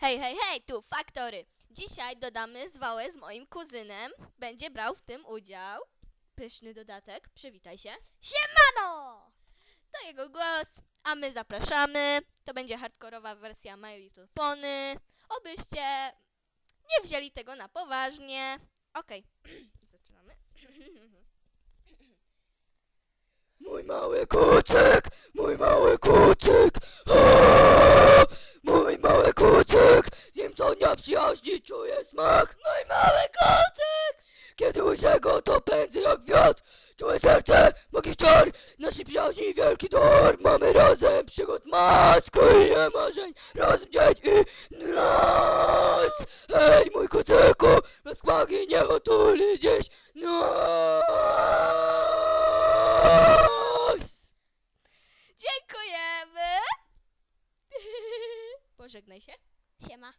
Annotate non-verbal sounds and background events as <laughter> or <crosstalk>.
Hej, hej, hej, tu Faktory. Dzisiaj dodamy zwałę z moim kuzynem. Będzie brał w tym udział. Pyszny dodatek, przywitaj się. Siemano! To jego głos, a my zapraszamy. To będzie hardkorowa wersja My Little Pony. Obyście nie wzięli tego na poważnie. Okej, <clears throat> zaczynamy. <clears throat> Mój mały kucyk, mój mały kucyk, mój mały kucyk, co dnia przyjaźni czuję smak. Mój mały kucyk, kiedy łyszę go to pędzę jak wiatr, czuję serce, magiczny czar, naszej przyjaźni wielki dar. Mamy razem przygód masku i marzeń, razem dzień i noc. Hej mój kucyku, bez magii nie otuli dziś noc. Dziękujemy! <laughs> Pożegnaj się. Siema.